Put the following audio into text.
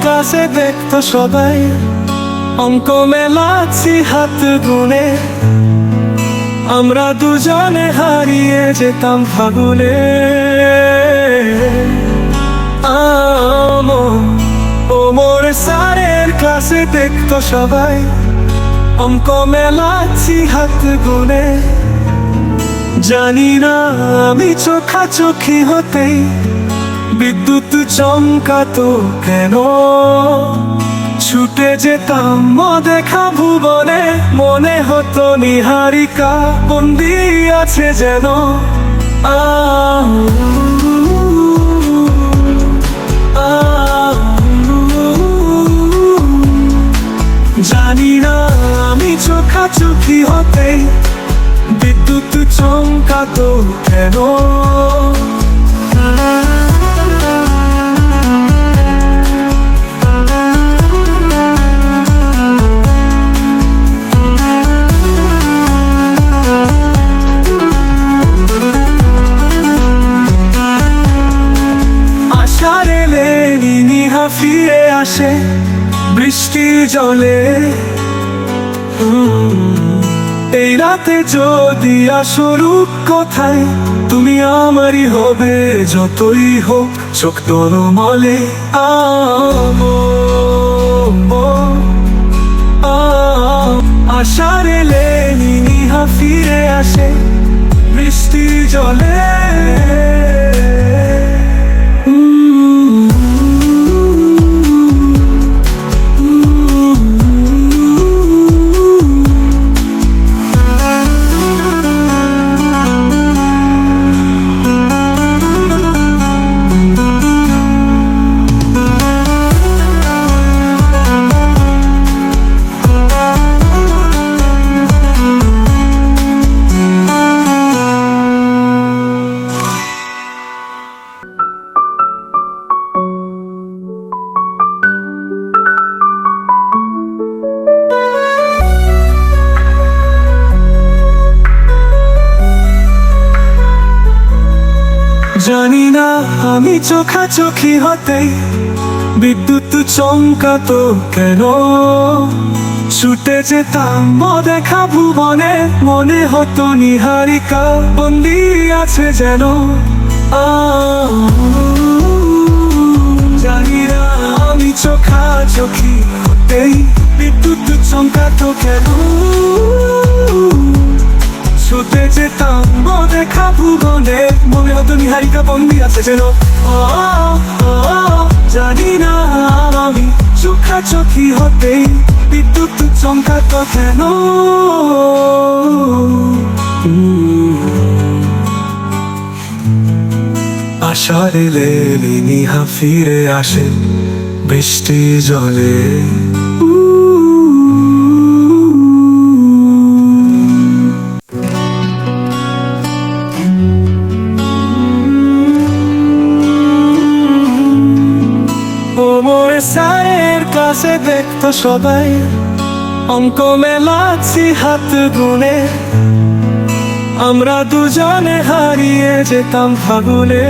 ক্লাসে দেখতো সবাই। অঙ্ক মেলাচ্ছি হাত গুনে। আমরা দুজনে হারিয়ে যেতাম ফাগুনে। ওমর স্যারের ক্লাসে দেখতো সবাই। অঙ্ক মেলাচ্ছি হাত গুনে। জানি না আমি চোখা চোখাচোখি হতেই বিদ্যুৎ চমকাতো কেন? ছুটে যেতাম দেখা ভুবনে, মনে হতো নিহারিকা, বন্দি আছে যেন। আ জানি না আমি চোখাচোখি হতে বিদ্যুৎ চমকাতো কেন? আসে বৃষ্টির জলে। এই রাতে যদি আসো রূপ কোথায়, তুমি আমারই হবে যতই হোক চোখ তোর মলে আশার এলে নিহা ফিরে আসে, বৃষ্টির জলে। জানি না আমি চোখাচোখি হতেই বিদ্যুৎ চমকাতো কেন? ছুটে যেতাম দেখা ভুবনে, মনে হতো নিহারিকা, বন্দি আছে যেন। জানি না আমি চোখাচোখি হতেই বিদ্যুৎ চমকাতো কেন? ছুটে যেতাম দেখা ভুবনে নিহারিকা বন্দি আছে যেন জানি না, আমি চোখা চোখি হতেই বিদ্যুৎ চমকাত কেন আশার এলে নিহা ফিরে আসে বৃষ্টি জলে। কাছে দেখতো সবাই। অঙ্ক মেলাচ্ছি হাত গুনে আমরা দুজনে হারিয়ে যেতাম ফাগুলে